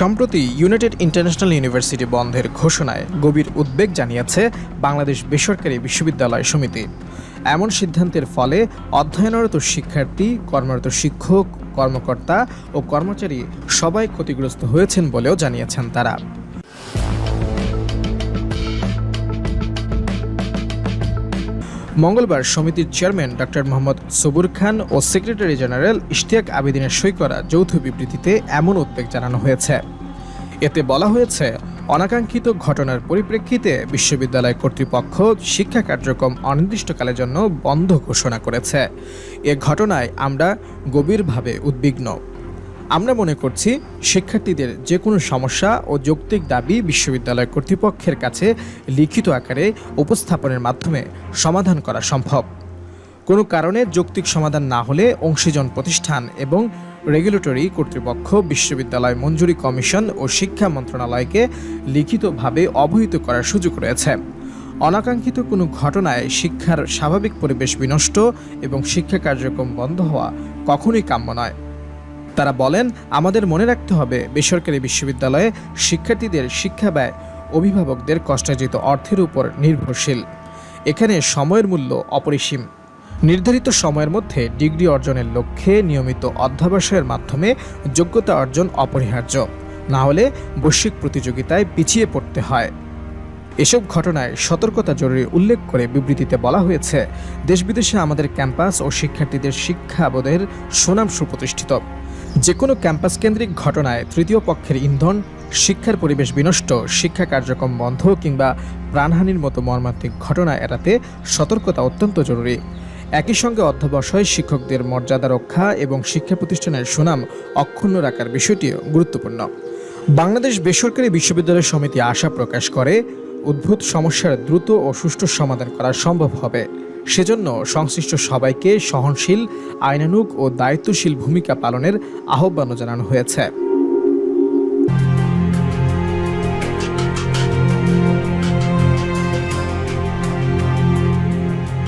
সম্প্রতি United international university বন্ধের ঘোষণায় গভীর উদ্বেগ জানিয়েছে বাংলাদেশ বেসরকারি বিশ্ববিদ্যালয় সমিতি। এমন সিদ্ধান্তের ফলে অধ্যয়নরত শিক্ষার্থী, কর্মরত শিক্ষক, কর্মকর্তা ও কর্মচারী সবাই ক্ষতিগ্রস্ত হয়েছেন বলেও জানিয়েছেন তারা। মঙ্গলবার সমিতির চেয়ারম্যান ডক্টর মোহাম্মদ সবুর খান ও সেক্রেটারি জেনারেল ইশতিয়াক আবেদিনের সই করা যৌথ বিবৃতিতে এমন উদ্বেগ জানানো হয়েছে। এতে বলা হয়েছে, অনাকাঙ্ক্ষিত ঘটনার পরিপ্রেক্ষিতে বিশ্ববিদ্যালয় কর্তৃপক্ষ শিক্ষা কার্যক্রম অনির্দিষ্টকালের জন্য বন্ধ ঘোষণা করেছে। এ ঘটনায় আমরা গভীরভাবে উদ্বিগ্ন। আমরা মনে করছি শিক্ষার্থীদের যে কোনো সমস্যা ও যৌক্তিক দাবি বিশ্ববিদ্যালয় কর্তৃপক্ষের কাছে লিখিত আকারে উপস্থাপনের মাধ্যমে সমাধান করা সম্ভব। কোনো কারণে যৌক্তিক সমাধান না হলে অংশীজন প্রতিষ্ঠান এবং রেগুলেটরি কর্তৃপক্ষ বিশ্ববিদ্যালয় মঞ্জুরি কমিশন ও শিক্ষা মন্ত্রণালয়কে লিখিতভাবে অবহিত করার সুযোগ রয়েছে। অনাকাঙ্ক্ষিত কোনো ঘটনায় শিক্ষার স্বাভাবিক পরিবেশ বিনষ্ট এবং শিক্ষা কার্যক্রম বন্ধ হওয়া কখনোই কাম্য নয়। তারা বলেন, আমাদের মনে রাখতে হবে, বেসরকারি বিশ্ববিদ্যালয়ে শিক্ষার্থীদের শিক্ষা ব্যয় অভিভাবকদের কষ্টার্জিত অর্থের উপর নির্ভরশীল। এখানে সময়ের মূল্য অপরিসীম। নির্ধারিত সময়ের মধ্যে ডিগ্রি অর্জনের লক্ষ্যে নিয়মিত অধ্যাবসায়ের মাধ্যমে যোগ্যতা অর্জন অপরিহার্য। না হলে বৈশ্বিক প্রতিযোগিতায় পিছিয়ে পড়তে হয়। এসব ঘটনায় সতর্কতা জরুরি উল্লেখ করে বিবৃতিতে বলা হয়েছে, দেশ বিদেশে আমাদের ক্যাম্পাস ও শিক্ষার্থীদের শিক্ষা শিক্ষাবোধের সুনাম সুপ্রতিষ্ঠিত। যে কোনো ক্যাম্পাস কেন্দ্রিক ঘটনায় তৃতীয় পক্ষের ইন্ধন, শিক্ষার পরিবেশ বিনষ্ট, শিক্ষা কার্যক্রম বন্ধ কিংবা প্রাণহানির মতো মর্মান্তিক ঘটনা এড়াতে সতর্কতা অত্যন্ত জরুরি। একই সঙ্গে অধ্যবসায়, শিক্ষকদের মর্যাদা রক্ষা এবং শিক্ষা প্রতিষ্ঠানের সুনাম অক্ষুণ্ণ রাখার বিষয়টিও গুরুত্বপূর্ণ। বাংলাদেশ বেসরকারি বিশ্ববিদ্যালয় সমিতি আশা প্রকাশ করে, উদ্ভূত সমস্যার দ্রুত ও সুষ্ঠু সমাধান করা সম্ভব হবে। সেজন্য সংশ্লিষ্ট সবাইকে সহনশীল আইনানুক ও দায়িত্বশীল ভূমিকা পালনের আহ্বানও জানানো হয়েছে।